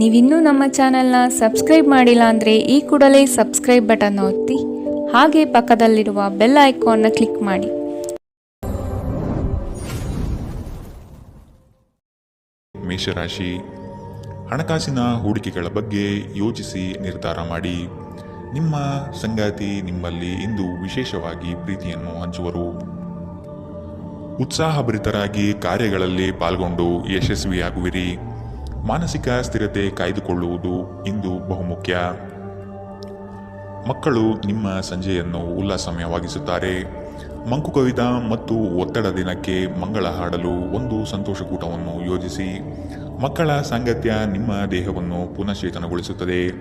ನೀವಿನ್ನೂ ನಮ್ಮ ಚಾನೆಲ್ನ ಸಬ್ಸ್ಕ್ರೈಬ್ ಮಾಡಿಲ್ಲ ಅಂದರೆ ಈ ಕೂಡಲೇ ಸಬ್ಸ್ಕ್ರೈಬ್ ಬಟನ್ ಒತ್ತಿ, ಹಾಗೆ ಪಕ್ಕದಲ್ಲಿರುವ ಬೆಲ್ ಐಕಾನ್ನ ಕ್ಲಿಕ್ ಮಾಡಿ. ಮೇಷರಾಶಿ, ಹಣಕಾಸಿನ ಹೂಡಿಕೆಗಳ ಬಗ್ಗೆ ಯೋಚಿಸಿ ನಿರ್ಧಾರ ಮಾಡಿ. ನಿಮ್ಮ ಸಂಗಾತಿ ನಿಮ್ಮಲ್ಲಿ ಇಂದು ವಿಶೇಷವಾಗಿ ಪ್ರೀತಿಯನ್ನು ಹಂಚುವರು. ಉತ್ಸಾಹಭರಿತರಾಗಿ ಕಾರ್ಯಗಳಲ್ಲಿ ಪಾಲ್ಗೊಂಡು ಯಶಸ್ವಿಯಾಗುವಿರಿ. ಮಾನಸಿಕ ಸ್ಥಿರತೆ ಕಾಯ್ದುಕೊಳ್ಳುವುದು ಇಂದು ಬಹುಮುಖ್ಯ. ಮಕ್ಕಳು ನಿಮ್ಮ ಸಂಜೆಯನ್ನು ಉಲ್ಲಾಸಮಯವಾಗಿಸುತ್ತಾರೆ. ಮಂಕು ಕವಿದ ಮತ್ತು ಒತ್ತಡ ದಿನಕ್ಕೆ ಮಂಗಳ ಹಾಡಲು ಒಂದು ಸಂತೋಷಕೂಟವನ್ನು ಯೋಜಿಸಿ. ಮಕ್ಕಳ ಸಾಂಗತ್ಯ ನಿಮ್ಮ ದೇಹವನ್ನು ಪುನಶ್ಚೇತನಗೊಳಿಸುತ್ತದೆ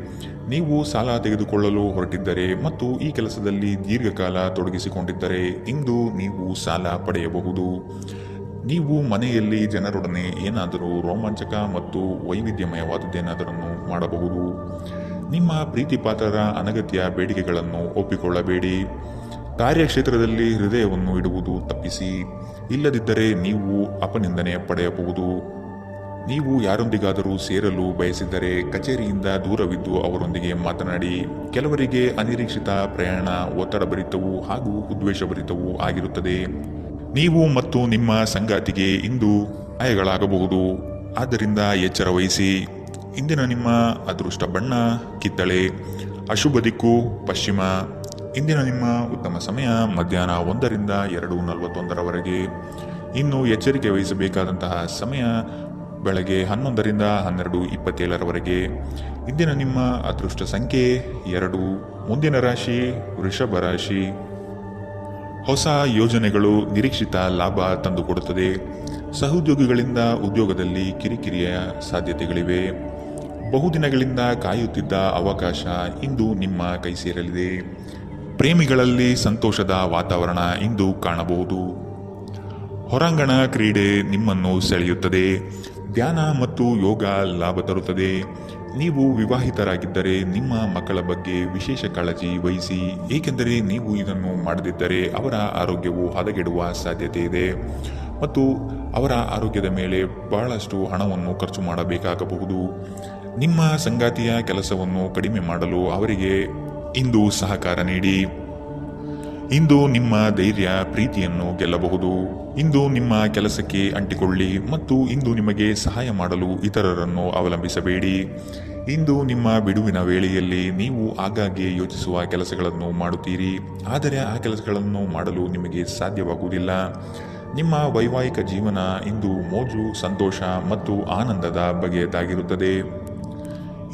ನೀವು ಸಾಲ ತೆಗೆದುಕೊಳ್ಳಲು ಹೊರಟಿದ್ದರೆ ಮತ್ತು ಈ ಕೆಲಸದಲ್ಲಿ ದೀರ್ಘಕಾಲ ತೊಡಗಿಸಿಕೊಂಡಿದ್ದರೆ ಇಂದು ನೀವು ಸಾಲ ಪಡೆಯಬಹುದು. ನೀವು ಮನೆಯಲ್ಲಿ ಜನರೊಡನೆ ಏನಾದರೂ ರೋಮಾಂಚಕ ಮತ್ತು ವೈವಿಧ್ಯಮಯವಾದದ್ದೇನಾದರನ್ನು ಮಾಡಬಹುದು. ನಿಮ್ಮ ಪ್ರೀತಿಪಾತ್ರರ ಅನಗತ್ಯ ಬೇಡಿಕೆಗಳನ್ನು ಒಪ್ಪಿಕೊಳ್ಳಬೇಡಿ. ಕಾರ್ಯಕ್ಷೇತ್ರದಲ್ಲಿ ಹೃದಯವನ್ನು ಇಡುವುದು ತಪ್ಪಿಸಿ. ಇಲ್ಲದಿದ್ದರೆ ನೀವು ಅಪನಿಂದನೆ ಪಡೆಯಬಹುದು. ನೀವು ಯಾರೊಂದಿಗಾದರೂ ಸೇರಲು ಬಯಸಿದ್ದರೆ ಕಚೇರಿಯಿಂದ ದೂರವಿದ್ದು ಅವರೊಂದಿಗೆ ಮಾತನಾಡಿ. ಕೆಲವರಿಗೆ ಅನಿರೀಕ್ಷಿತ ಪ್ರಯಾಣ ಒತ್ತಡಭರಿತವೂ ಹಾಗೂ ಉದ್ವೇಷಭರಿತವೂ ಆಗಿರುತ್ತದೆ. ನೀವು ಮತ್ತು ನಿಮ್ಮ ಸಂಗಾತಿಗೆ ಇಂದು ಅಯಗಳಾಗಬಹುದು. ಆದ್ದರಿಂದ ಎಚ್ಚರ ವಹಿಸಿ. ಇಂದಿನ ನಿಮ್ಮ ಅದೃಷ್ಟ ಬಣ್ಣ, ಕಿತ್ತಳೆ, ಅಶುಭ ದಿಕ್ಕು, ಪಶ್ಚಿಮ. ಇಂದಿನ ನಿಮ್ಮ ಉತ್ತಮ ಸಮಯ ಮಧ್ಯಾಹ್ನ ಒಂದರಿಂದ ಎರಡು ನಲವತ್ತೊಂದರವರೆಗೆ. ಇನ್ನು ಎಚ್ಚರಿಕೆ ವಹಿಸಬೇಕಾದಂತಹ ಸಮಯ ಬೆಳಗ್ಗೆ ಹನ್ನೊಂದರಿಂದ ಹನ್ನೆರಡು ಇಪ್ಪತ್ತೇಳರವರೆಗೆ. ಇಂದಿನ ನಿಮ್ಮ ಅದೃಷ್ಟ ಸಂಖ್ಯೆ ಎರಡು. ಮುಂದಿನ ರಾಶಿ ವೃಷಭ ರಾಶಿ. ಹೊಸ ಯೋಜನೆಗಳು ನಿರೀಕ್ಷಿತ ಲಾಭ ತಂದುಕೊಡುತ್ತದೆ. ಸಹೋದ್ಯೋಗಿಗಳಿಂದ ಉದ್ಯೋಗದಲ್ಲಿ ಕಿರಿಕಿರಿಯ ಸಾಧ್ಯತೆಗಳಿವೆ. ಬಹುದಿನಗಳಿಂದ ಕಾಯುತ್ತಿದ್ದ ಅವಕಾಶ ಇಂದು ನಿಮ್ಮ ಕೈ ಸೇರಲಿದೆ. ಪ್ರೇಮಿಗಳಲ್ಲಿ ಸಂತೋಷದ ವಾತಾವರಣ ಇಂದು ಕಾಣಬಹುದು. ಹೊರಾಂಗಣ ಕ್ರೀಡೆ ನಿಮ್ಮನ್ನು ಸೆಳೆಯುತ್ತದೆ. ಧ್ಯಾನ ಮತ್ತು ಯೋಗ ಲಾಭ ತರುತ್ತದೆ. ನೀವು ವಿವಾಹಿತರಾಗಿದ್ದರೆ ನಿಮ್ಮ ಮಕ್ಕಳ ಬಗ್ಗೆ ವಿಶೇಷ ಕಾಳಜಿ ವಹಿಸಿ, ಏಕೆಂದರೆ ನೀವು ಇದನ್ನು ಮಾಡದಿದ್ದರೆ ಅವರ ಆರೋಗ್ಯವು ಹದಗೆಡುವ ಸಾಧ್ಯತೆ ಇದೆ. ಮತ್ತು ಅವರ ಆರೋಗ್ಯದ ಮೇಲೆ ಬಹಳಷ್ಟು ಹಣವನ್ನು ಖರ್ಚು ಮಾಡಬೇಕಾಗಬಹುದು. ನಿಮ್ಮ ಸಂಗಾತಿಯ ಕೆಲಸವನ್ನು ಕಡಿಮೆ ಮಾಡಲು ಅವರಿಗೆ ಇಂದು ಸಹಕಾರ ನೀಡಿ. ಇಂದು ನಿಮ್ಮ ಧೈರ್ಯ, ಪ್ರೀತಿಯನ್ನು ಗೆಲ್ಲಬಹುದು. ಇಂದು ನಿಮ್ಮ ಕೆಲಸಕ್ಕೆ ಅಂಟಿಕೊಳ್ಳಿ ಮತ್ತು ಇಂದು ನಿಮಗೆ ಸಹಾಯ ಮಾಡಲು ಇತರರನ್ನು ಅವಲಂಬಿಸಬೇಡಿ. ಇಂದು ನಿಮ್ಮ ಬಿಡುವಿನ ವೇಳೆಯಲ್ಲಿ ನೀವು ಆಗಾಗ್ಗೆ ಯೋಚಿಸುವ ಕೆಲಸಗಳನ್ನು ಮಾಡುತ್ತೀರಿ. ಆದರೆ ಆ ಕೆಲಸಗಳನ್ನು ಮಾಡಲು ನಿಮಗೆ ಸಾಧ್ಯವಾಗುವುದಿಲ್ಲ. ನಿಮ್ಮ ವೈವಾಹಿಕ ಜೀವನ ಇಂದು ಮೋಜು, ಸಂತೋಷ ಮತ್ತು ಆನಂದದ ಬಗೆಯದಾಗಿರುತ್ತದೆ.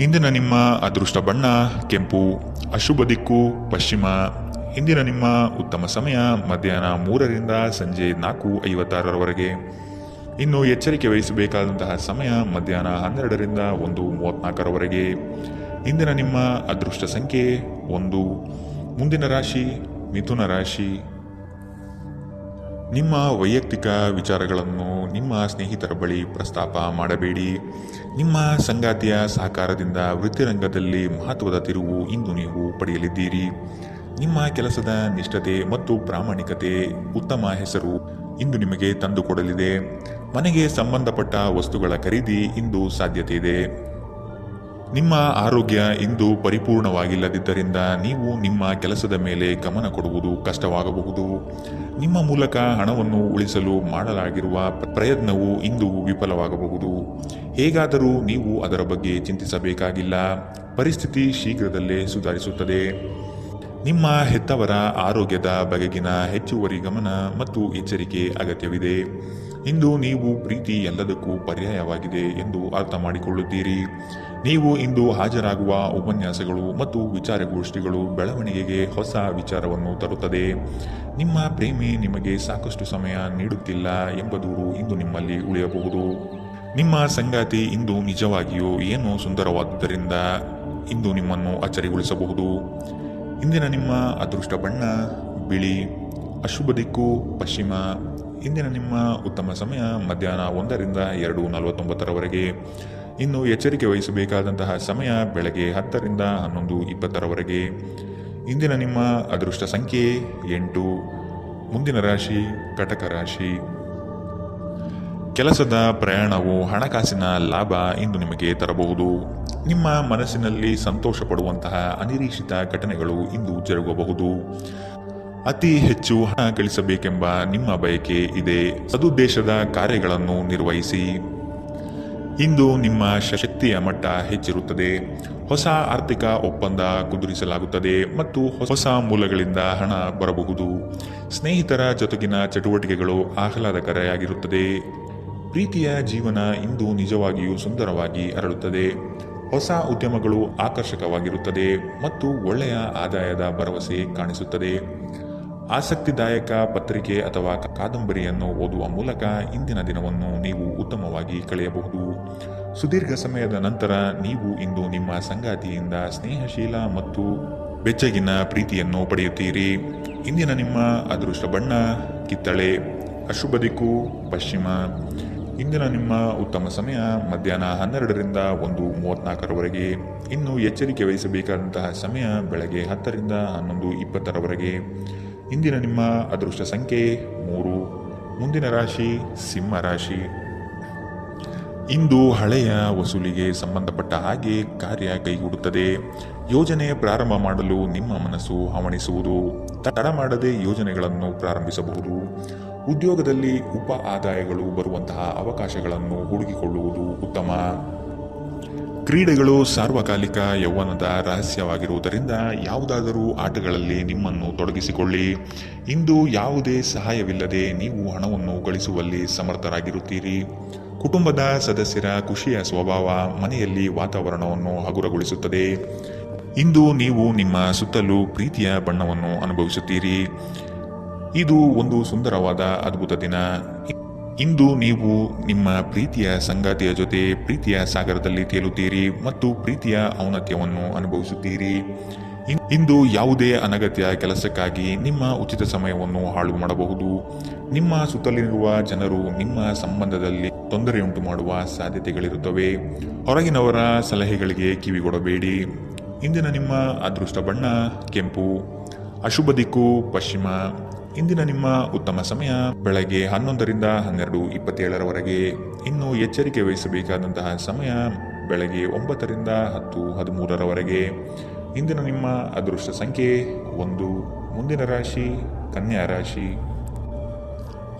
ಇಂದಿನ ನಿಮ್ಮ ಅದೃಷ್ಟ ಬಣ್ಣ, ಕೆಂಪು, ಅಶುಭ ದಿಕ್ಕು, ಪಶ್ಚಿಮ ಇಂದಿನ ನಿಮ್ಮ ಉತ್ತಮ ಸಮಯ, ಮಧ್ಯಾಹ್ನ ಮೂರರಿಂದ ಸಂಜೆ ನಾಲ್ಕು ಐವತ್ತಾರರವರೆಗೆ. ಇನ್ನು ಎಚ್ಚರಿಕೆ ವಹಿಸಬೇಕಾದಂತಹ ಸಮಯ ಮಧ್ಯಾಹ್ನ ಹನ್ನೆರಡರಿಂದ ಒಂದು ಮೂವತ್ತ್ನಾಲ್ಕರವರೆಗೆ. ಇಂದಿನ ನಿಮ್ಮ ಅದೃಷ್ಟ ಸಂಖ್ಯೆ ಒಂದು. ಮುಂದಿನ ರಾಶಿ, ಮಿಥುನ ರಾಶಿ. ನಿಮ್ಮ ವೈಯಕ್ತಿಕ ವಿಚಾರಗಳನ್ನು ನಿಮ್ಮ ಸ್ನೇಹಿತರ ಬಳಿ ಪ್ರಸ್ತಾಪ ಮಾಡಬೇಡಿ. ನಿಮ್ಮ ಸಂಗಾತಿಯ ಸಹಕಾರದಿಂದ ವೃತ್ತಿರಂಗದಲ್ಲಿ ಮಹತ್ವದ ತಿರುವು ಇಂದು ನೀವು ಪಡೆಯಲಿದ್ದೀರಿ. ನಿಮ್ಮ ಕೆಲಸದ ನಿಷ್ಠತೆ ಮತ್ತು ಪ್ರಾಮಾಣಿಕತೆ ಉತ್ತಮ ಹೆಸರು ಇಂದು ನಿಮಗೆ ತಂದುಕೊಡಲಿದೆ ಮನೆಗೆ ಸಂಬಂಧಪಟ್ಟ ವಸ್ತುಗಳ ಖರೀದಿ ಇಂದು ಸಾಧ್ಯತೆ ಇದೆ. ನಿಮ್ಮ ಆರೋಗ್ಯ ಇಂದು ಪರಿಪೂರ್ಣವಾಗಿಲ್ಲದಿದ್ದರಿಂದ ನೀವು ನಿಮ್ಮ ಕೆಲಸದ ಮೇಲೆ ಗಮನ ಕೊಡುವುದು ಕಷ್ಟವಾಗಬಹುದು. ನಿಮ್ಮ ಮೂಲಕ ಹಣವನ್ನು ಉಳಿಸಲು ಮಾಡಲಾಗಿರುವ ಪ್ರಯತ್ನವು ಇಂದು ವಿಫಲವಾಗಬಹುದು. ಹೇಗಾದರೂ ನೀವು ಅದರ ಬಗ್ಗೆ ಚಿಂತಿಸಬೇಕಾಗಿಲ್ಲ. ಪರಿಸ್ಥಿತಿ ಶೀಘ್ರದಲ್ಲೇ ಸುಧಾರಿಸುತ್ತದೆ. ನಿಮ್ಮ ಹೆತ್ತವರ ಆರೋಗ್ಯದ ಬಗೆಗಿನ ಹೆಚ್ಚುವರಿ ಗಮನ ಮತ್ತು ಎಚ್ಚರಿಕೆ ಅಗತ್ಯವಿದೆ. ಇಂದು ನೀವು ಪ್ರೀತಿ ಎಲ್ಲದಕ್ಕೂ ಪರ್ಯಾಯವಾಗಿದೆ ಎಂದು ಅರ್ಥ ಮಾಡಿಕೊಳ್ಳುತ್ತೀರಿ. ನೀವು ಇಂದು ಹಾಜರಾಗುವ ಉಪನ್ಯಾಸಗಳು ಮತ್ತು ವಿಚಾರಗೋಷ್ಠಿಗಳು ಬೆಳವಣಿಗೆಗೆ ಹೊಸ ವಿಚಾರವನ್ನು ತರುತ್ತದೆ. ನಿಮ್ಮ ಪ್ರೇಮಿ ನಿಮಗೆ ಸಾಕಷ್ಟು ಸಮಯ ನೀಡುತ್ತಿಲ್ಲ ಎಂಬ ದೂರು ಇಂದು ನಿಮ್ಮಲ್ಲಿ ಉಳಿಯಬಹುದು. ನಿಮ್ಮ ಸಂಗಾತಿ ಇಂದು ನಿಜವಾಗಿಯೂ ಏನು ಸುಂದರವಾದುದರಿಂದ ಇಂದು ನಿಮ್ಮನ್ನು ಅಚ್ಚರಿಗೊಳಿಸಬಹುದು. ಇಂದಿನ ನಿಮ್ಮ ಅದೃಷ್ಟ ಬಣ್ಣ, ಬಿಳಿ, ಅಶುಭ ದಿಕ್ಕು, ಪಶ್ಚಿಮ. ಇಂದಿನ ನಿಮ್ಮ ಉತ್ತಮ ಸಮಯ ಮಧ್ಯಾಹ್ನ ಒಂದರಿಂದ ಎರಡು ನಲವತ್ತೊಂಬತ್ತರವರೆಗೆ. ಇನ್ನು ಎಚ್ಚರಿಕೆ ವಹಿಸಬೇಕಾದಂತಹ ಸಮಯ ಬೆಳಗ್ಗೆ ಹತ್ತರಿಂದ ಹನ್ನೊಂದು ಇಪ್ಪತ್ತರವರೆಗೆ. ಇಂದಿನ ನಿಮ್ಮ ಅದೃಷ್ಟ ಸಂಖ್ಯೆ ಎಂಟು. ಮುಂದಿನ ರಾಶಿ ಕಟಕ ರಾಶಿ. ಕೆಲಸದ ಪ್ರಯಾಣವು ಹಣಕಾಸಿನ ಲಾಭ ಇಂದು ನಿಮಗೆ ತರಬಹುದು. ನಿಮ್ಮ ಮನಸ್ಸಿನಲ್ಲಿ ಸಂತೋಷ ಪಡುವಂತಹ ಅನಿರೀಕ್ಷಿತ ಘಟನೆಗಳು ಇಂದು ಜರುಗಬಹುದು. ಅತಿ ಹೆಚ್ಚು ಹಣ ಗಳಿಸಬೇಕೆಂಬ ನಿಮ್ಮ ಬಯಕೆ ಇದೆ. ಸದುದ್ದೇಶದ ಕಾರ್ಯಗಳನ್ನು ನಿರ್ವಹಿಸಿ. ಇಂದು ನಿಮ್ಮ ಶಕ್ತಿಯ ಮಟ್ಟ ಹೆಚ್ಚಿರುತ್ತದೆ. ಹೊಸ ಆರ್ಥಿಕ ಒಪ್ಪಂದ ಕುದುರಿಸಲಾಗುತ್ತದೆ ಮತ್ತು ಹೊಸ ಮೂಲಗಳಿಂದ ಹಣ ಬರಬಹುದು. ಸ್ನೇಹಿತರ ಜೊತೆಗಿನ ಚಟುವಟಿಕೆಗಳು ಆಹ್ಲಾದಕರೆಯಾಗಿರುತ್ತದೆ ಪ್ರೀತಿಯ ಜೀವನ ಇಂದು ನಿಜವಾಗಿಯೂ ಸುಂದರವಾಗಿ ಅರಳುತ್ತದೆ. ಹೊಸ ಉದ್ಯಮಗಳು ಆಕರ್ಷಕವಾಗಿರುತ್ತದೆ ಮತ್ತು ಒಳ್ಳೆಯ ಆದಾಯದ ಭರವಸೆ ಕಾಣಿಸುತ್ತದೆ. ಆಸಕ್ತಿದಾಯಕ ಪತ್ರಿಕೆ ಅಥವಾ ಕಾದಂಬರಿಯನ್ನು ಓದುವ ಮೂಲಕ ಇಂದಿನ ದಿನವನ್ನು ನೀವು ಉತ್ತಮವಾಗಿ ಕಳೆಯಬಹುದು. ಸುದೀರ್ಘ ಸಮಯದ ನಂತರ ನೀವು ಇಂದು ನಿಮ್ಮ ಸಂಗಾತಿಯಿಂದ ಸ್ನೇಹಶೀಲ ಮತ್ತು ಬೆಚ್ಚಗಿನ ಪ್ರೀತಿಯನ್ನು ಪಡೆಯುತ್ತೀರಿ. ಇಂದಿನ ನಿಮ್ಮ ಅದೃಷ್ಟ ಬಣ್ಣ, ಕಿತ್ತಳೆ, ಅಶುಭ ದಿಕ್ಕು, ಪಶ್ಚಿಮ. ಇಂದಿನ ನಿಮ್ಮ ಉತ್ತಮ ಸಮಯ, ಮಧ್ಯಾಹ್ನ ಹನ್ನೆರಡರಿಂದ ಒಂದು ಮೂವತ್ನಾಲ್ಕರವರೆಗೆ. ಇನ್ನು ಎಚ್ಚರಿಕೆ ವಹಿಸಬೇಕಾದಂತಹ ಸಮಯ ಬೆಳಗ್ಗೆ ಹತ್ತರಿಂದ ಹನ್ನೊಂದು ಇಪ್ಪತ್ತರವರೆಗೆ. ಇಂದಿನ ನಿಮ್ಮ ಅದೃಷ್ಟ ಸಂಖ್ಯೆ ಮೂರು. ಮುಂದಿನ ರಾಶಿ ಸಿಂಹ ರಾಶಿ. ಇಂದು ಹಳೆಯ ವಸೂಲಿಗೆ ಸಂಬಂಧಪಟ್ಟ ಹಾಗೆ ಕಾರ್ಯ ಕೈಗೂಡುತ್ತದೆ. ಯೋಜನೆ ಪ್ರಾರಂಭ ಮಾಡಲು ನಿಮ್ಮ ಮನಸ್ಸು ಹವಣಿಸುವುದು, ತಡ ಮಾಡದೆ ಯೋಜನೆಗಳನ್ನು ಪ್ರಾರಂಭಿಸಬಹುದು. ಉದ್ಯೋಗದಲ್ಲಿ ಉಪ ಆದಾಯಗಳು ಬರುವಂತಹ ಅವಕಾಶಗಳನ್ನು ಹುಡುಕಿಕೊಳ್ಳುವುದು ಉತ್ತಮ. ಕ್ರೀಡೆಗಳು ಸಾರ್ವಕಾಲಿಕ ಯೌವನದ ರಹಸ್ಯವಾಗಿರುವುದರಿಂದ ಯಾವುದಾದರೂ ಆಟಗಳಲ್ಲಿ ನಿಮ್ಮನ್ನು ತೊಡಗಿಸಿಕೊಳ್ಳಿ. ಇಂದು ಯಾವುದೇ ಸಹಾಯವಿಲ್ಲದೆ ನೀವು ಹಣವನ್ನು ಗಳಿಸುವಲ್ಲಿ ಸಮರ್ಥರಾಗಿರುತ್ತೀರಿ. ಕುಟುಂಬದ ಸದಸ್ಯರ ಖುಷಿಯ ಸ್ವಭಾವ ಮನೆಯಲ್ಲಿ ವಾತಾವರಣವನ್ನು ಹಗುರಗೊಳಿಸುತ್ತದೆ. ಇಂದು ನೀವು ನಿಮ್ಮ ಸುತ್ತಲೂ ಪ್ರೀತಿಯ ಬಣ್ಣವನ್ನು ಅನುಭವಿಸುತ್ತೀರಿ. ಇದು ಒಂದು ಸುಂದರವಾದ ಅದ್ಭುತ ದಿನ. ಇಂದು ನೀವು ನಿಮ್ಮ ಪ್ರೀತಿಯ ಸಂಗಾತಿಯ ಜೊತೆ ಪ್ರೀತಿಯ ಸಾಗರದಲ್ಲಿ ತೇಲುತ್ತೀರಿ ಮತ್ತು ಪ್ರೀತಿಯ ಔನತ್ಯವನ್ನು ಅನುಭವಿಸುತ್ತೀರಿ. ಇಂದು ಯಾವುದೇ ಅನಗತ್ಯ ಕೆಲಸಕ್ಕಾಗಿ ನಿಮ್ಮ ಉಚಿತ ಸಮಯವನ್ನು ಹಾಳು ಮಾಡಬಹುದು. ನಿಮ್ಮ ಸುತ್ತಲಿರುವ ಜನರು ನಿಮ್ಮ ಸಂಬಂಧದಲ್ಲಿ ತೊಂದರೆಯುಂಟು ಮಾಡುವ ಸಾಧ್ಯತೆಗಳಿರುತ್ತವೆ. ಹೊರಗಿನವರ ಸಲಹೆಗಳಿಗೆ ಕಿವಿಗೊಡಬೇಡಿ ಇಂದಿನ ನಿಮ್ಮ ಅದೃಷ್ಟ ಬಣ್ಣ, ಕೆಂಪು, ಅಶುಭ ದಿಕ್ಕು, ಪಶ್ಚಿಮ ಇಂದಿನ ನಿಮ್ಮ ಉತ್ತಮ ಸಮಯ. ಬೆಳಗ್ಗೆ ಹನ್ನೊಂದರಿಂದ ಹನ್ನೆರಡು ಇಪ್ಪತ್ತೇಳರವರೆಗೆ ಇನ್ನು ಎಚ್ಚರಿಕೆ ವಹಿಸಬೇಕಾದಂತಹ ಸಮಯ ಬೆಳಗ್ಗೆ ಒಂಬತ್ತರಿಂದ ಹತ್ತು ಹದಿಮೂರರವರೆಗೆ. ಇಂದಿನ ನಿಮ್ಮ ಅದೃಷ್ಟ ಸಂಖ್ಯೆ ಒಂದು, ಮುಂದಿನ ರಾಶಿ, ಕನ್ಯಾ ರಾಶಿ.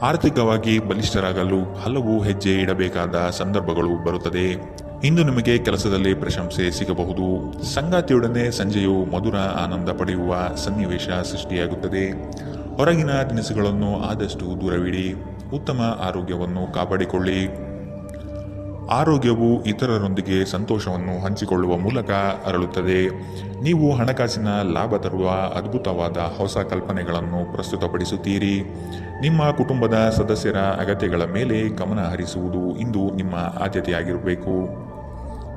ಆರ್ಥಿಕವಾಗಿ ಬಲಿಷ್ಠರಾಗಲು ಹಲವು ಹೆಜ್ಜೆ ಇಡಬೇಕಾದ ಸಂದರ್ಭಗಳು ಬರುತ್ತದೆ. ಇಂದು ನಿಮಗೆ ಕೆಲಸದಲ್ಲಿ ಪ್ರಶಂಸೆ ಸಿಗಬಹುದು. ಸಂಗಾತಿಯೊಡನೆ ಸಂಜೆಯು ಮಧುರ ಆನಂದ ಪಡೆಯುವ ಸನ್ನಿವೇಶ ಸೃಷ್ಟಿಯಾಗುತ್ತದೆ. ಹೊರಗಿನ ತಿನಿಸುಗಳನ್ನು ಆದಷ್ಟು ದೂರವಿಡಿ, ಉತ್ತಮ ಆರೋಗ್ಯವನ್ನು ಕಾಪಾಡಿಕೊಳ್ಳಿ. ಆರೋಗ್ಯವು ಇತರರೊಂದಿಗೆ ಸಂತೋಷವನ್ನು ಹಂಚಿಕೊಳ್ಳುವ ಮೂಲಕ ಅರಳುತ್ತದೆ. ನೀವು ಹಣಕಾಸಿನ ಲಾಭ ತರುವ ಅದ್ಭುತವಾದ ಹೊಸ ಕಲ್ಪನೆಗಳನ್ನು ಪ್ರಸ್ತುತಪಡಿಸುತ್ತೀರಿ. ನಿಮ್ಮ ಕುಟುಂಬದ ಸದಸ್ಯರ ಅಗತ್ಯಗಳ ಮೇಲೆ ಗಮನ ಹರಿಸುವುದು ಇಂದು ನಿಮ್ಮ ಆದ್ಯತೆಯಾಗಿರಬೇಕು.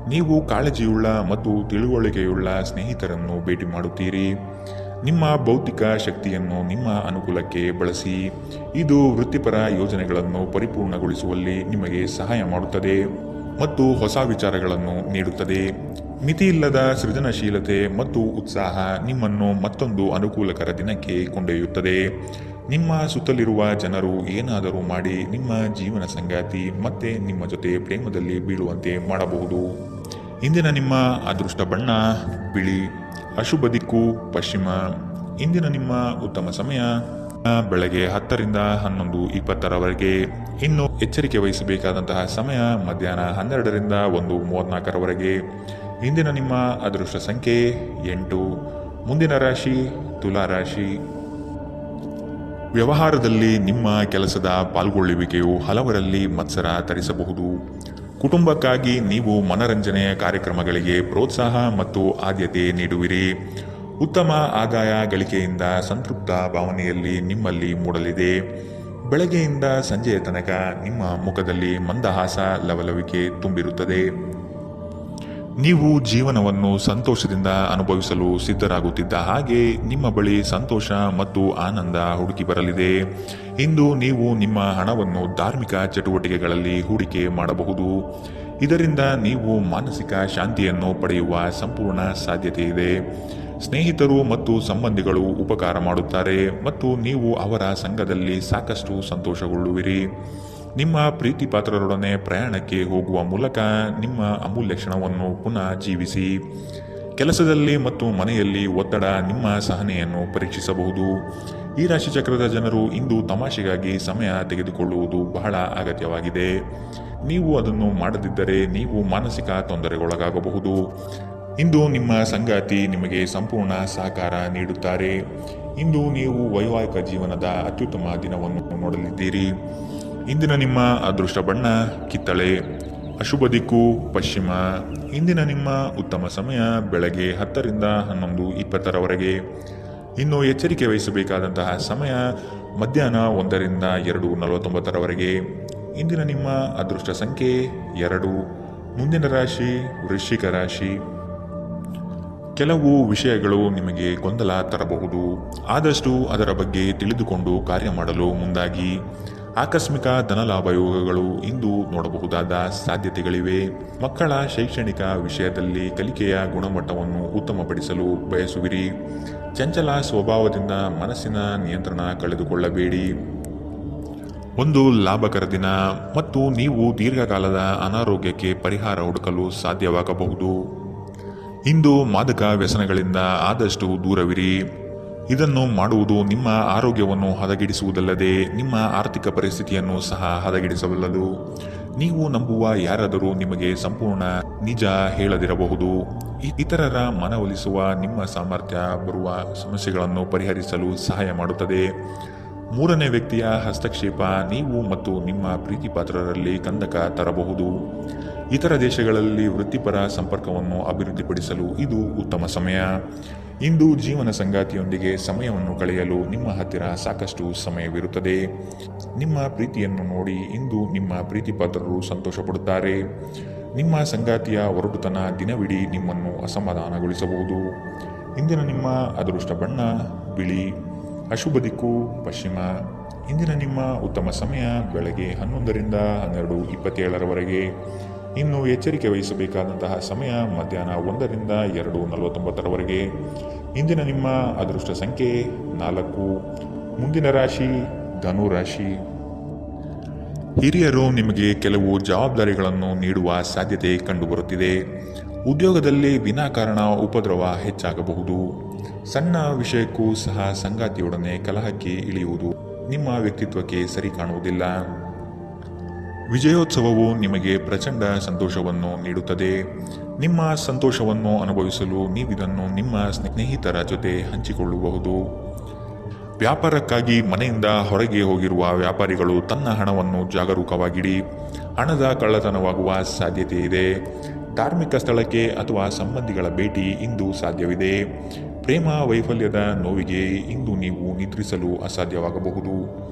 ನೀವು ಕಾಳಜಿಯುಳ್ಳ ಮತ್ತು ತಿಳುವಳಿಕೆಯುಳ್ಳ ಸ್ನೇಹಿತರನ್ನು ಭೇಟಿ ಮಾಡುತ್ತೀರಿ. ನಿಮ್ಮ ಬೌದ್ಧಿಕ ಶಕ್ತಿಯನ್ನು ನಿಮ್ಮ ಅನುಕೂಲಕ್ಕೆ ಬಳಸಿ. ಇದು ವೃತ್ತಿಪರ ಯೋಜನೆಗಳನ್ನು ಪರಿಪೂರ್ಣಗೊಳಿಸುವಲ್ಲಿ ನಿಮಗೆ ಸಹಾಯ ಮಾಡುತ್ತದೆ ಮತ್ತು ಹೊಸ ವಿಚಾರಗಳನ್ನು ನೀಡುತ್ತದೆ. ಮಿತಿಯಿಲ್ಲದ ಸೃಜನಶೀಲತೆ ಮತ್ತು ಉತ್ಸಾಹ ನಿಮ್ಮನ್ನು ಮತ್ತೊಂದು ಅನುಕೂಲಕರ ದಿನಕ್ಕೆ ಕೊಂಡೊಯ್ಯುತ್ತದೆ. ನಿಮ್ಮ ಸುತ್ತಲಿರುವ ಜನರು ಏನಾದರೂ ಮಾಡಿ ನಿಮ್ಮ ಜೀವನ ಸಂಗಾತಿ ಮತ್ತೆ ನಿಮ್ಮ ಜೊತೆ ಪ್ರೇಮದಲ್ಲಿ ಬೀಳುವಂತೆ ಮಾಡಬಹುದು. ಇಂದಿನ ನಿಮ್ಮ ಅದೃಷ್ಟ ಬಣ್ಣ ಬಿಳಿ. ಅಶುಭ ದಿಕ್ಕು, ಪಶ್ಚಿಮ. ಇಂದಿನ ನಿಮ್ಮ ಉತ್ತಮ ಸಮಯ. ಬೆಳಗ್ಗೆ ಹತ್ತರಿಂದ ಹನ್ನೊಂದು ಇಪ್ಪತ್ತರವರೆಗೆ. ಇನ್ನು ಎಚ್ಚರಿಕೆ ವಹಿಸಬೇಕಾದಂತಹ ಸಮಯ ಮಧ್ಯಾಹ್ನ ಹನ್ನೆರಡರಿಂದ ಒಂದು ಮೂವತ್ನಾಲ್ಕರವರೆಗೆ. ಇಂದಿನ ನಿಮ್ಮ ಅದೃಷ್ಟ ಸಂಖ್ಯೆ ಎಂಟು. ಮುಂದಿನ ರಾಶಿ ತುಲಾ ರಾಶಿ. ವ್ಯವಹಾರದಲ್ಲಿ ನಿಮ್ಮ ಕೆಲಸದ ಪಾಲ್ಗೊಳ್ಳುವಿಕೆಯು ಹಲವರಲ್ಲಿ ಮತ್ಸರ ತರಿಸಬಹುದು. ಕುಟುಂಬಕ್ಕಾಗಿ ನೀವು ಮನರಂಜನೆಯ ಕಾರ್ಯಕ್ರಮಗಳಿಗೆ ಪ್ರೋತ್ಸಾಹ ಮತ್ತು ಆದ್ಯತೆ ನೀಡುವಿರಿ. ಉತ್ತಮ ಆದಾಯ ಗಳಿಕೆಯಿಂದ ಸಂತೃಪ್ತ ಭಾವನೆಯಲ್ಲಿ ನಿಮ್ಮಲ್ಲಿ ಮೂಡಲಿದೆ. ಬೆಳಗ್ಗೆಯಿಂದ ಸಂಜೆಯ ತನಕ ನಿಮ್ಮ ಮುಖದಲ್ಲಿ ಮಂದಹಾಸ ಲವಲವಿಕೆ ತುಂಬಿರುತ್ತದೆ. ನೀವು ಜೀವನವನ್ನು ಸಂತೋಷದಿಂದ ಅನುಭವಿಸಲು ಸಿದ್ಧರಾಗುತ್ತಿದ್ದ ಹಾಗೆ ನಿಮ್ಮ ಬಳಿ ಸಂತೋಷ ಮತ್ತು ಆನಂದ ಹುಡುಕಿ ಬರಲಿದೆ. ಇಂದು ನೀವು ನಿಮ್ಮ ಹಣವನ್ನು ಧಾರ್ಮಿಕ ಚಟುವಟಿಕೆಗಳಲ್ಲಿ ಹೂಡಿಕೆ ಮಾಡಬಹುದು. ಇದರಿಂದ ನೀವು ಮಾನಸಿಕ ಶಾಂತಿಯನ್ನು ಪಡೆಯುವ ಸಂಪೂರ್ಣ ಸಾಧ್ಯತೆ ಇದೆ. ಸ್ನೇಹಿತರು ಮತ್ತು ಸಂಬಂಧಿಗಳು ಉಪಕಾರ ಮಾಡುತ್ತಾರೆ ಮತ್ತು ನೀವು ಅವರ ಸಂಘದಲ್ಲಿ ಸಾಕಷ್ಟು ಸಂತೋಷಗೊಳ್ಳುವಿರಿ. ನಿಮ್ಮ ಪ್ರೀತಿ ಪಾತ್ರರೊಡನೆ ಪ್ರಯಾಣಕ್ಕೆ ಹೋಗುವ ಮೂಲಕ ನಿಮ್ಮ ಅಮೂಲ್ಯ ಕ್ಷಣವನ್ನು ಪುನಃ ಜೀವಿಸಿ. ಕೆಲಸದಲ್ಲಿ ಮತ್ತು ಮನೆಯಲ್ಲಿ ಒತ್ತಡ ನಿಮ್ಮ ಸಹನೆಯನ್ನು ಪರೀಕ್ಷಿಸಬಹುದು. ಈ ರಾಶಿ ಚಕ್ರದ ಜನರು ಇಂದು ತಮಾಷೆಗಾಗಿ ಸಮಯ ತೆಗೆದುಕೊಳ್ಳುವುದು ಬಹಳ ಅಗತ್ಯವಾಗಿದೆ. ನೀವು ಅದನ್ನು ಮಾಡದಿದ್ದರೆ ನೀವು ಮಾನಸಿಕ ತೊಂದರೆಗೊಳಗಾಗಬಹುದು. ಇಂದು ನಿಮ್ಮ ಸಂಗಾತಿ ನಿಮಗೆ ಸಂಪೂರ್ಣ ಸಹಕಾರ ನೀಡುತ್ತಾರೆ. ಇಂದು ನೀವು ವೈವಾಹಿಕ ಜೀವನದ ಅತ್ಯುತ್ತಮ ದಿನವನ್ನು ನೋಡಲಿದ್ದೀರಿ. ಇಂದಿನ ನಿಮ್ಮ ಅದೃಷ್ಟ ಬಣ್ಣ, ಕಿತ್ತಳೆ, ಅಶುಭ ದಿಕ್ಕು, ಪಶ್ಚಿಮ. ಇಂದಿನ ನಿಮ್ಮ ಉತ್ತಮ ಸಮಯ, ಬೆಳಗ್ಗೆ ಹತ್ತರಿಂದ ಹನ್ನೊಂದು ಇಪ್ಪತ್ತರವರೆಗೆ. ಇನ್ನು ಎಚ್ಚರಿಕೆ ವಹಿಸಬೇಕಾದಂತಹ ಸಮಯ, ಮಧ್ಯಾಹ್ನ ಒಂದರಿಂದ ಎರಡು ನಲವತ್ತೊಂಬತ್ತರವರೆಗೆ. ಇಂದಿನ ನಿಮ್ಮ ಅದೃಷ್ಟ ಸಂಖ್ಯೆ ಎರಡು. ಮುಂದಿನ ರಾಶಿ, ವೃಶ್ಚಿಕ ರಾಶಿ. ಕೆಲವು ವಿಷಯಗಳು ನಿಮಗೆ ಗೊಂದಲ ತರಬಹುದು. ಆದಷ್ಟು ಅದರ ಬಗ್ಗೆ ತಿಳಿದುಕೊಂಡು ಕಾರ್ಯ ಮಾಡಲು ಮುಂದಾಗಿ. ಆಕಸ್ಮಿಕ ಧನಲಾಭ ಯೋಗಗಳು ಇಂದು ನೋಡಬಹುದಾದ ಸಾಧ್ಯತೆಗಳಿವೆ. ಮಕ್ಕಳ ಶೈಕ್ಷಣಿಕ ವಿಷಯದಲ್ಲಿ ಕಲಿಕೆಯ ಗುಣಮಟ್ಟವನ್ನು ಉತ್ತಮಪಡಿಸಲು ಬಯಸುವಿರಿ. ಚಂಚಲ ಸ್ವಭಾವದಿಂದ ಮನಸ್ಸಿನ ನಿಯಂತ್ರಣ ಕಳೆದುಕೊಳ್ಳಬೇಡಿ. ಒಂದು ಲಾಭಕರ ದಿನ ಮತ್ತು ನೀವು ದೀರ್ಘಕಾಲದ ಅನಾರೋಗ್ಯಕ್ಕೆ ಪರಿಹಾರ ಹುಡುಕಲು ಸಾಧ್ಯವಾಗಬಹುದು. ಇಂದು ಮಾದಕ ವ್ಯಸನಗಳಿಂದ ಆದಷ್ಟು ದೂರವಿರಿ. ಇದನ್ನು ಮಾಡುವುದು ನಿಮ್ಮ ಆರೋಗ್ಯವನ್ನು ಹದಗೆಡಿಸುವುದಲ್ಲದೆ ನಿಮ್ಮ ಆರ್ಥಿಕ ಪರಿಸ್ಥಿತಿಯನ್ನು ಸಹ ಹದಗೆಡಿಸಬಲ್ಲದು. ನೀವು ನಂಬುವ ಯಾರಾದರೂ ನಿಮಗೆ ಸಂಪೂರ್ಣ ನಿಜ ಹೇಳದಿರಬಹುದು. ಇತರರ ಮನವೊಲಿಸುವ ನಿಮ್ಮ ಸಾಮರ್ಥ್ಯ ಬರುವ ಸಮಸ್ಯೆಗಳನ್ನು ಪರಿಹರಿಸಲು ಸಹಾಯ ಮಾಡುತ್ತದೆ. ಮೂರನೇ ವ್ಯಕ್ತಿಯ ಹಸ್ತಕ್ಷೇಪ ನೀವು ಮತ್ತು ನಿಮ್ಮ ಪ್ರೀತಿಪಾತ್ರರಲ್ಲಿ ಕಂದಕ ತರಬಹುದು. ಇತರ ದೇಶಗಳಲ್ಲಿ ವೃತ್ತಿಪರ ಸಂಪರ್ಕವನ್ನು ಅಭಿವೃದ್ಧಿಪಡಿಸಲು ಇದು ಉತ್ತಮ ಸಮಯ. ಇಂದು ಜೀವನ ಸಂಗಾತಿಯೊಂದಿಗೆ ಸಮಯವನ್ನು ಕಳೆಯಲು ನಿಮ್ಮ ಹತ್ತಿರ ಸಾಕಷ್ಟು ಸಮಯವಿರುತ್ತದೆ. ನಿಮ್ಮ ಪ್ರೀತಿಯನ್ನು ನೋಡಿ ಇಂದು ನಿಮ್ಮ ಪ್ರೀತಿ ಪಾತ್ರರು ಸಂತೋಷಪಡುತ್ತಾರೆ. ನಿಮ್ಮ ಸಂಗಾತಿಯ ಒರಟುತನ ದಿನವಿಡೀ ನಿಮ್ಮನ್ನು ಅಸಮಾಧಾನಗೊಳಿಸಬಹುದು. ಇಂದಿನ ನಿಮ್ಮ ಅದೃಷ್ಟ ಬಣ್ಣ, ಬಿಳಿ, ಅಶುಭ ದಿಕ್ಕು, ಪಶ್ಚಿಮ. ಇಂದಿನ ನಿಮ್ಮ ಉತ್ತಮ ಸಮಯ ಬೆಳಗ್ಗೆ ಹನ್ನೊಂದರಿಂದ ಹನ್ನೆರಡು ಇಪ್ಪತ್ತೇಳರವರೆಗೆ. ಇನ್ನು ಎಚ್ಚರಿಕೆ ವಹಿಸಬೇಕಾದಂತಹ ಸಮಯ ಮಧ್ಯಾಹ್ನ ಒಂದರಿಂದ ಎರಡು ನಲವತ್ತೊಂಬತ್ತರವರೆಗೆ. ಇಂದಿನ ನಿಮ್ಮ ಅದೃಷ್ಟ ಸಂಖ್ಯೆ ನಾಲ್ಕು. ಮುಂದಿನ ರಾಶಿ ಧನು ರಾಶಿ ಹಿರಿಯರು ನಿಮಗೆ ಕೆಲವು ಜವಾಬ್ದಾರಿಗಳನ್ನು ನೀಡುವ ಸಾಧ್ಯತೆ ಕಂಡುಬರುತ್ತಿದೆ. ಉದ್ಯೋಗದಲ್ಲಿ ವಿನಾಕಾರಣ ಉಪದ್ರವ ಹೆಚ್ಚಾಗಬಹುದು. ಸಣ್ಣ ವಿಷಯಕ್ಕೂ ಸಹ ಸಂಗಾತಿಯೊಡನೆ ಕಲಹಕ್ಕೆ ಇಳಿಯುವುದು ನಿಮ್ಮ ವ್ಯಕ್ತಿತ್ವಕ್ಕೆ ಸರಿ ಕಾಣುವುದಿಲ್ಲ. ವಿಜಯೋತ್ಸವವು ನಿಮಗೆ ಪ್ರಚಂಡ ಸಂತೋಷವನ್ನು ನೀಡುತ್ತದೆ. ನಿಮ್ಮ ಸಂತೋಷವನ್ನು ಅನುಭವಿಸಲು ನೀವಿದನ್ನು ನಿಮ್ಮ ಸ್ನೇಹಿತರ ಜೊತೆ ಹಂಚಿಕೊಳ್ಳಬಹುದು ವ್ಯಾಪಾರಕ್ಕಾಗಿ ಮನೆಯಿಂದ ಹೊರಗೆ ಹೋಗಿರುವ ವ್ಯಾಪಾರಿಗಳು ತನ್ನ ಹಣವನ್ನು ಜಾಗರೂಕವಾಗಿಡಿ, ಹಣದ ಕಳ್ಳತನವಾಗುವ ಸಾಧ್ಯತೆ ಇದೆ. ಧಾರ್ಮಿಕ ಸ್ಥಳಕ್ಕೆ ಅಥವಾ ಸಂಬಂಧಿಗಳ ಭೇಟಿ ಇಂದು ಸಾಧ್ಯವಿದೆ. ಪ್ರೇಮ ವೈಫಲ್ಯದ ನೋವಿಗೆ ಇಂದು ನೀವು ನಿದ್ರಿಸಲು ಅಸಾಧ್ಯವಾಗಬಹುದು.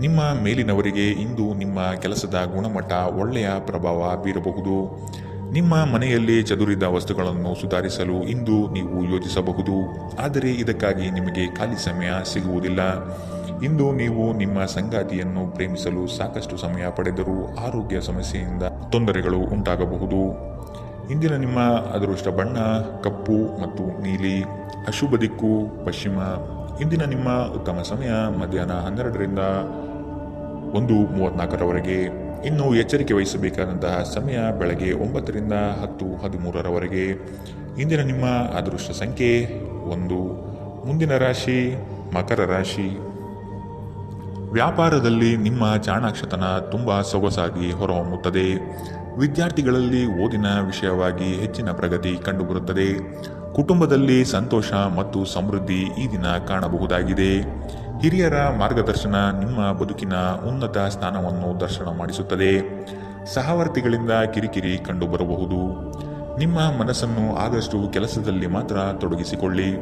ನಿಮ್ಮ ಮೇಲಿನವರಿಗೆ ಇಂದು ನಿಮ್ಮ ಕೆಲಸದ ಗುಣಮಟ್ಟ ಒಳ್ಳೆಯ ಪ್ರಭಾವ ಬೀರಬಹುದು. ನಿಮ್ಮ ಮನೆಯಲ್ಲಿ ಚದುರಿದ ವಸ್ತುಗಳನ್ನು ಸುಧಾರಿಸಲು ಇಂದು ನೀವು ಯೋಜಿಸಬಹುದು ಆದರೆ ಇದಕ್ಕಾಗಿ ನಿಮಗೆ ಖಾಲಿ ಸಮಯ ಸಿಗುವುದಿಲ್ಲ. ಇಂದು ನೀವು ನಿಮ್ಮ ಸಂಗಾತಿಯನ್ನು ಪ್ರೇಮಿಸಲು ಸಾಕಷ್ಟು ಸಮಯ ಪಡೆದರೂ ಆರೋಗ್ಯ ಸಮಸ್ಯೆಯಿಂದ ತೊಂದರೆಗಳು ಉಂಟಾಗಬಹುದು. ಇಂದಿನ ನಿಮ್ಮ ಅದೃಷ್ಟ ಬಣ್ಣ, ಕಪ್ಪು ಮತ್ತು ನೀಲಿ, ಅಶುಭ ದಿಕ್ಕು, ಪಶ್ಚಿಮ. ಇಂದಿನ ನಿಮ್ಮ ಉತ್ತಮ ಸಮಯ ಮಧ್ಯಾಹ್ನ ಹನ್ನೆರಡರಿಂದ ಒಂದು ಮೂವತ್ನಾಲ್ಕರವರೆಗೆ. ಇನ್ನು ಎಚ್ಚರಿಕೆ ವಹಿಸಬೇಕಾದಂತಹ ಸಮಯ ಬೆಳಗ್ಗೆ ಒಂಬತ್ತರಿಂದ ಹತ್ತು ಹದಿಮೂರರವರೆಗೆ. ಇಂದಿನ ನಿಮ್ಮ ಅದೃಷ್ಟ ಸಂಖ್ಯೆ ಒಂದು. ಮುಂದಿನ ರಾಶಿ ಮಕರ ರಾಶಿ. ವ್ಯಾಪಾರದಲ್ಲಿ ನಿಮ್ಮ ಚಾಣಾಕ್ಷತನ ತುಂಬ ಸೊಗಸಾಗಿ ಹೊರಹೊಮ್ಮುತ್ತದೆ. ವಿದ್ಯಾರ್ಥಿಗಳಲ್ಲಿ ಓದಿನ ವಿಷಯವಾಗಿ ಹೆಚ್ಚಿನ ಪ್ರಗತಿ ಕಂಡುಬರುತ್ತದೆ. ಕುಟುಂಬದಲ್ಲಿ ಸಂತೋಷ ಮತ್ತು ಸಮೃದ್ಧಿ ಈ ದಿನ ಕಾಣಬಹುದಾಗಿದೆ. ಹಿರಿಯರ ಮಾರ್ಗದರ್ಶನ ನಿಮ್ಮ ಬದುಕಿನ ಉನ್ನತ ಸ್ಥಾನವನ್ನು ದರ್ಶನ ಮಾಡಿಸುತ್ತದೆ. ಸಹವರ್ತಿಗಳಿಂದ ಕಿರಿಕಿರಿ ಕಂಡುಬರಬಹುದು. ನಿಮ್ಮ ಮನಸ್ಸನ್ನು ಆದಷ್ಟು ಕೆಲಸದಲ್ಲಿ ಮಾತ್ರ ತೊಡಗಿಸಿಕೊಳ್ಳಿ.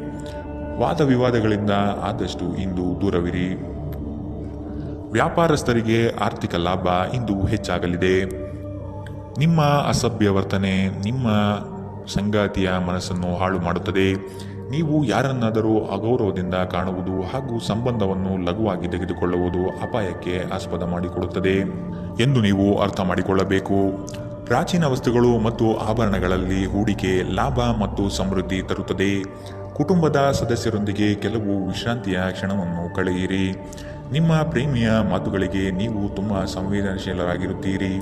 ವಾದ ವಿವಾದಗಳಿಂದ ಆದಷ್ಟು ಇಂದು ದೂರವಿರಿ. ವ್ಯಾಪಾರಸ್ಥರಿಗೆ ಆರ್ಥಿಕ ಲಾಭ ಇಂದು ಹೆಚ್ಚಾಗಲಿದೆ. ನಿಮ್ಮ ಅಸಭ್ಯ ವರ್ತನೆ ನಿಮ್ಮ ಸಂಗಾತಿಯ ಮನಸ್ಸನ್ನು ಹಾಳು ಮಾಡುತ್ತದೆ ನೀವು ಯಾರನ್ನಾದರೂ ಅಗೌರವದಿಂದ ಕಾಣುವುದು ಹಾಗೂ ಸಂಬಂಧವನ್ನು ಲಘುವಾಗಿ ತೆಗೆದುಕೊಳ್ಳುವುದು ಅಪಾಯಕ್ಕೆ ಆಸ್ಪದ ಮಾಡಿಕೊಡುತ್ತದೆ ಎಂದು ನೀವು ಅರ್ಥ ಮಾಡಿಕೊಳ್ಳಬೇಕು. ಪ್ರಾಚೀನ ವಸ್ತುಗಳು ಮತ್ತು ಆಭರಣಗಳಲ್ಲಿ ಹೂಡಿಕೆ, ಲಾಭ ಮತ್ತು ಸಮೃದ್ಧಿ ತರುತ್ತದೆ. ಕುಟುಂಬದ ಸದಸ್ಯರೊಂದಿಗೆ ಕೆಲವು ವಿಶ್ರಾಂತಿಯ ಕ್ಷಣವನ್ನು ಕಳೆಯಿರಿ. ನಿಮ್ಮ ಪ್ರೇಮಿಯ ಮಾತುಗಳಿಗೆ ನೀವು ತುಂಬ ಸಂವೇದನಶೀಲರಾಗಿರುತ್ತೀರಿ.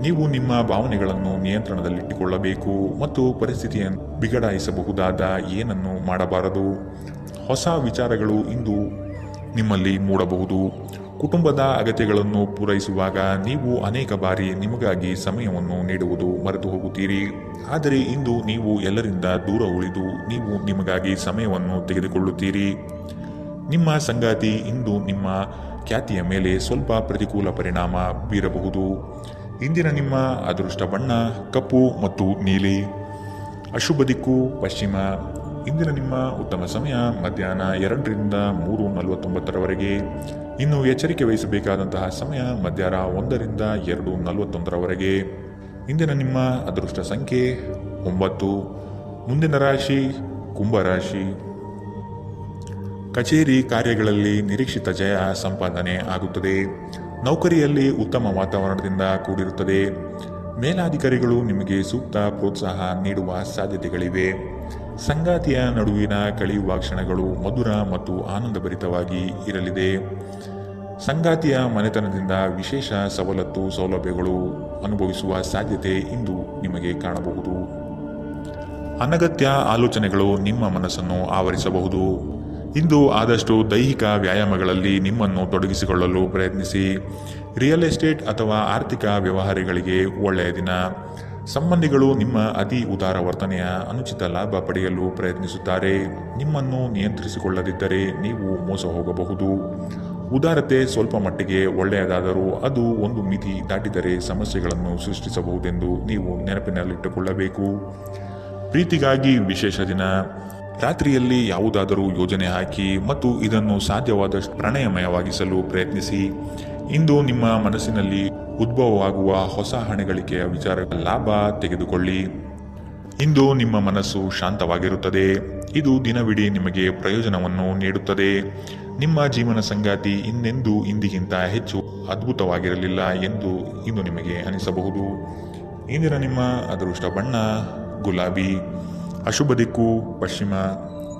ನೀವು ನಿಮ್ಮ ಭಾವನೆಗಳನ್ನು ನಿಯಂತ್ರಣದಲ್ಲಿಟ್ಟುಕೊಳ್ಳಬೇಕು ಮತ್ತು ಪರಿಸ್ಥಿತಿಯನ್ನು ಬಿಗಡಾಯಿಸಬಹುದಾದ ಏನನ್ನು ಮಾಡಬಾರದು. ಹೊಸ ವಿಚಾರಗಳು ಇಂದು ನಿಮ್ಮಲ್ಲಿ ಮೂಡಬಹುದು. ಕುಟುಂಬದ ಅಗತ್ಯಗಳನ್ನು ಪೂರೈಸುವಾಗ ನೀವು ಅನೇಕ ಬಾರಿ ನಿಮಗಾಗಿ ಸಮಯವನ್ನು ನೀಡುವುದು ಮರೆತು ಹೋಗುತ್ತೀರಿ ಆದರೆ ಇಂದು ನೀವು ಎಲ್ಲರಿಂದ ದೂರ ಉಳಿದು ನೀವು ನಿಮಗಾಗಿ ಸಮಯವನ್ನು ತೆಗೆದುಕೊಳ್ಳುತ್ತೀರಿ. ನಿಮ್ಮ ಸಂಗಾತಿ ಇಂದು ನಿಮ್ಮ ಖ್ಯಾತಿಯ ಮೇಲೆ ಸ್ವಲ್ಪ ಪ್ರತಿಕೂಲ ಪರಿಣಾಮ ಬೀರಬಹುದು. ಇಂದಿನ ನಿಮ್ಮ ಅದೃಷ್ಟ ಬಣ್ಣ, ಕಪ್ಪು ಮತ್ತು ನೀಲಿ. ಅಶುಭ ದಿಕ್ಕು, ಪಶ್ಚಿಮ. ಇಂದಿನ ನಿಮ್ಮ ಉತ್ತಮ ಸಮಯ, ಮಧ್ಯಾಹ್ನ ಎರಡರಿಂದ ಮೂರು ನಲವತ್ತೊಂಬತ್ತರವರೆಗೆ. ಇನ್ನು ಎಚ್ಚರಿಕೆ ವಹಿಸಬೇಕಾದಂತಹ ಸಮಯ ಮಧ್ಯಾಹ್ನ ಒಂದರಿಂದ ಎರಡು ನಲವತ್ತೊಂದರವರೆಗೆ. ಇಂದಿನ ನಿಮ್ಮ ಅದೃಷ್ಟ ಸಂಖ್ಯೆ ಒಂಬತ್ತು. ಮುಂದಿನ ರಾಶಿ ಕುಂಭರಾಶಿ ಕಚೇರಿ ಕಾರ್ಯಗಳಲ್ಲಿ ನಿರೀಕ್ಷಿತ ಜಯ ಸಂಪಾದನೆ ಆಗುತ್ತದೆ. ನೌಕರಿಯಲ್ಲಿ ಉತ್ತಮ ವಾತಾವರಣದಿಂದ ಕೂಡಿರುತ್ತದೆ. ಮೇಲಾಧಿಕಾರಿಗಳು ನಿಮಗೆ ಸೂಕ್ತ ಪ್ರೋತ್ಸಾಹ ನೀಡುವ ಸಾಧ್ಯತೆಗಳಿವೆ. ಸಂಗಾತಿಯ ನಡುವಿನ ಕಳೆಯುವ ಕ್ಷಣಗಳು ಮಧುರ ಮತ್ತು ಆನಂದಭರಿತವಾಗಿ ಇರಲಿದೆ. ಸಂಗಾತಿಯ ಮನೆತನದಿಂದ ವಿಶೇಷ ಸವಲತ್ತು ಸೌಲಭ್ಯಗಳು ಅನುಭವಿಸುವ ಸಾಧ್ಯತೆ ಇಂದು ನಿಮಗೆ ಕಾಣಬಹುದು. ಅನಗತ್ಯ ಆಲೋಚನೆಗಳು ನಿಮ್ಮ ಮನಸ್ಸನ್ನು ಆವರಿಸಬಹುದು. ಇಂದು ಆದಷ್ಟು ದೈಹಿಕ ವ್ಯಾಯಾಮಗಳಲ್ಲಿ ನಿಮ್ಮನ್ನು ತೊಡಗಿಸಿಕೊಳ್ಳಲು ಪ್ರಯತ್ನಿಸಿ. ರಿಯಲ್ ಎಸ್ಟೇಟ್ ಅಥವಾ ಆರ್ಥಿಕ ವ್ಯವಹಾರಗಳಿಗೆ ಒಳ್ಳೆಯ ದಿನ. ಸಂಬಂಧಿಗಳು ನಿಮ್ಮ ಅತಿ ಉದಾರ ವರ್ತನೆಯ ಅನುಚಿತ ಲಾಭ ಪಡೆಯಲು ಪ್ರಯತ್ನಿಸುತ್ತಾರೆ. ನಿಮ್ಮನ್ನು ನಿಯಂತ್ರಿಸಿಕೊಳ್ಳದಿದ್ದರೆ ನೀವು ಮೋಸ ಹೋಗಬಹುದು. ಉದಾರತೆ ಸ್ವಲ್ಪ ಮಟ್ಟಿಗೆ ಒಳ್ಳೆಯದಾದರೂ ಅದು ಒಂದು ಮಿತಿ ದಾಟಿದರೆ ಸಮಸ್ಯೆಗಳನ್ನು ಸೃಷ್ಟಿಸಬಹುದೆಂದು ನೀವು ನೆನಪಿನಲ್ಲಿಟ್ಟುಕೊಳ್ಳಬೇಕು. ಪ್ರೀತಿಗಾಗಿ ವಿಶೇಷ ದಿನ. ರಾತ್ರಿಯಲ್ಲಿ ಯಾವುದಾದರೂ ಯೋಜನೆ ಹಾಕಿ ಮತ್ತು ಇದನ್ನು ಸಾಧ್ಯವಾದಷ್ಟು ಪ್ರಣಯಮಯವಾಗಿಸಲು ಪ್ರಯತ್ನಿಸಿ. ಇಂದು ನಿಮ್ಮ ಮನಸ್ಸಿನಲ್ಲಿ ಉದ್ಭವವಾಗುವ ಹೊಸ ಹಣಗಳಿಕೆಯ ವಿಚಾರ ಲಾಭ ತೆಗೆದುಕೊಳ್ಳಿ. ಇಂದು ನಿಮ್ಮ ಮನಸ್ಸು ಶಾಂತವಾಗಿರುತ್ತದೆ. ಇದು ದಿನವಿಡೀ ನಿಮಗೆ ಪ್ರಯೋಜನವನ್ನು ನೀಡುತ್ತದೆ. ನಿಮ್ಮ ಜೀವನ ಸಂಗಾತಿ ಇನ್ನೆಂದೂ ಇಂದಿಗಿಂತ ಹೆಚ್ಚು ಅದ್ಭುತವಾಗಿರಲಿಲ್ಲ ಎಂದು ಇಂದು ನಿಮಗೆ ಅನಿಸಬಹುದು. ಇಂದಿನ ನಿಮ್ಮ ಅದೃಷ್ಟ ಬಣ್ಣ, ಗುಲಾಬಿ. ಅಶುಭ ದಿಕ್ಕು, ಪಶ್ಚಿಮ,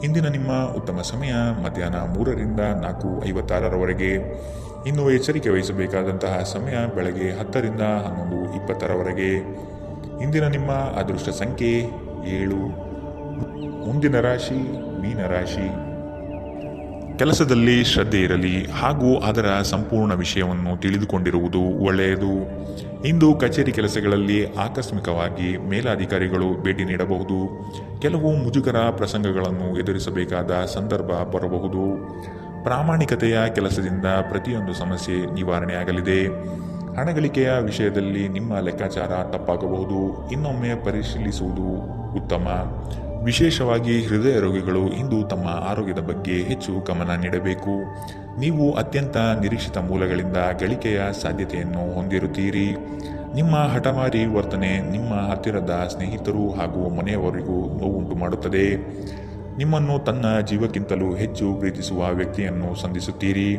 ಇಂದಿನ ನಿಮ್ಮ ಉತ್ತಮ ಸಮಯ, ಮಧ್ಯಾಹ್ನ ಮೂರರಿಂದ ನಾಲ್ಕು ಐವತ್ತಾರರವರೆಗೆ. ಇನ್ನು ಎಚ್ಚರಿಕೆ ವಹಿಸಬೇಕಾದಂತಹ ಸಮಯ ಬೆಳಗ್ಗೆ ಹತ್ತರಿಂದ ಹನ್ನೊಂದು ಇಪ್ಪತ್ತರವರೆಗೆ. ಇಂದಿನ ನಿಮ್ಮ ಅದೃಷ್ಟ ಸಂಖ್ಯೆ ಏಳು. ಮುಂದಿನ ರಾಶಿ ಮೀನರಾಶಿ. ಕೆಲಸದಲ್ಲಿ ಶ್ರದ್ಧೆ ಇರಲಿ ಹಾಗೂ ಅದರ ಸಂಪೂರ್ಣ ವಿಷಯವನ್ನು ತಿಳಿದುಕೊಂಡಿರುವುದು ಒಳ್ಳೆಯದು. ಇಂದು ಕಚೇರಿ ಕೆಲಸಗಳಲ್ಲಿ ಆಕಸ್ಮಿಕವಾಗಿ ಮೇಲಾಧಿಕಾರಿಗಳು ಭೇಟಿ ನೀಡಬಹುದು. ಕೆಲವು ಮುಜುಗರ ಪ್ರಸಂಗಗಳನ್ನು ಎದುರಿಸಬೇಕಾದ ಸಂದರ್ಭ ಬರಬಹುದು. ಪ್ರಾಮಾಣಿಕತೆಯ ಕೆಲಸದಿಂದ ಪ್ರತಿಯೊಂದು ಸಮಸ್ಯೆ ನಿವಾರಣೆಯಾಗಲಿದೆ. ಹಣಗಳಿಕೆಯ ವಿಷಯದಲ್ಲಿ ನಿಮ್ಮ ಲೆಕ್ಕಾಚಾರ ತಪ್ಪಾಗಬಹುದು. ಇನ್ನೊಮ್ಮೆ ಪರಿಶೀಲಿಸುವುದು ಉತ್ತಮ. ವಿಶೇಷವಾಗಿ ಹೃದಯ ರೋಗಿಗಳು ಇಂದು ತಮ್ಮ ಆರೋಗ್ಯದ ಬಗ್ಗೆ ಹೆಚ್ಚು ಗಮನ ನೀಡಬೇಕು. ನೀವು ಅತ್ಯಂತ ನಿರೀಕ್ಷಿತ ಮೂಲಗಳಿಂದ ಗಳಿಕೆಯ ಸಾಧ್ಯತೆಯನ್ನು ಹೊಂದಿರುತ್ತೀರಿ. ನಿಮ್ಮ ಹಠಮಾರಿ ವರ್ತನೆ ನಿಮ್ಮ ಹತ್ತಿರದ ಸ್ನೇಹಿತರು ಹಾಗೂ ಮನೆಯವರಿಗೂ ನೋವುಂಟು ಮಾಡುತ್ತದೆ. ನಿಮ್ಮನ್ನು ತನ್ನ ಜೀವಕ್ಕಿಂತಲೂ ಹೆಚ್ಚು ಪ್ರೀತಿಸುವ ವ್ಯಕ್ತಿಯನ್ನು ಸಂಧಿಸುತ್ತೀರಿ.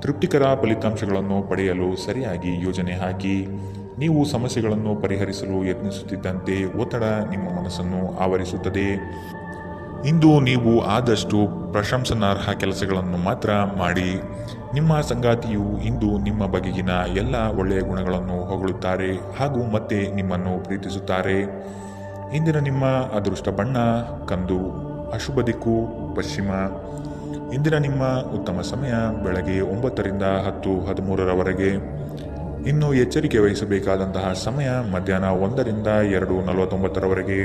ತೃಪ್ತಿಕರ ಫಲಿತಾಂಶಗಳನ್ನು ಪಡೆಯಲು ಸರಿಯಾಗಿ ಯೋಜನೆ ಹಾಕಿ ನೀವು ಸಮಸ್ಯೆಗಳನ್ನು ಪರಿಹರಿಸಲು ಯತ್ನಿಸುತ್ತಿದ್ದಂತೆ ಒತ್ತಡ ನಿಮ್ಮ ಮನಸ್ಸನ್ನು ಆವರಿಸುತ್ತದೆ. ಇಂದು ನೀವು ಆದಷ್ಟು ಪ್ರಶಂಸನಾರ್ಹ ಕೆಲಸಗಳನ್ನು ಮಾತ್ರ ಮಾಡಿ. ನಿಮ್ಮ ಸಂಗಾತಿಯು ಇಂದು ನಿಮ್ಮ ಬಗೆಗಿನ ಎಲ್ಲ ಒಳ್ಳೆಯ ಗುಣಗಳನ್ನು ಹೊಗಳುತ್ತಾರೆ ಹಾಗೂ ಮತ್ತೆ ನಿಮ್ಮನ್ನು ಪ್ರೀತಿಸುತ್ತಾರೆ. ಇಂದಿನ ನಿಮ್ಮ ಅದೃಷ್ಟ ಬಣ್ಣ, ಕಂದು, ಅಶುಭ ದಿಕ್ಕು, ಪಶ್ಚಿಮ. ಇಂದಿನ ನಿಮ್ಮ ಉತ್ತಮ ಸಮಯ ಬೆಳಗ್ಗೆ ಒಂಬತ್ತರಿಂದ ಹತ್ತು ಹದಿಮೂರರವರೆಗೆ. ಇನ್ನು ಎಚ್ಚರಿಕೆ ವಹಿಸಬೇಕಾದಂತಹ ಸಮಯ ಮಧ್ಯಾಹ್ನ ಒಂದರಿಂದ ಎರಡು ನಲವತ್ತೊಂಬತ್ತರವರೆಗೆ.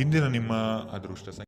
ಇಂದಿನ ನಿಮ್ಮ ಅದೃಷ್ಟ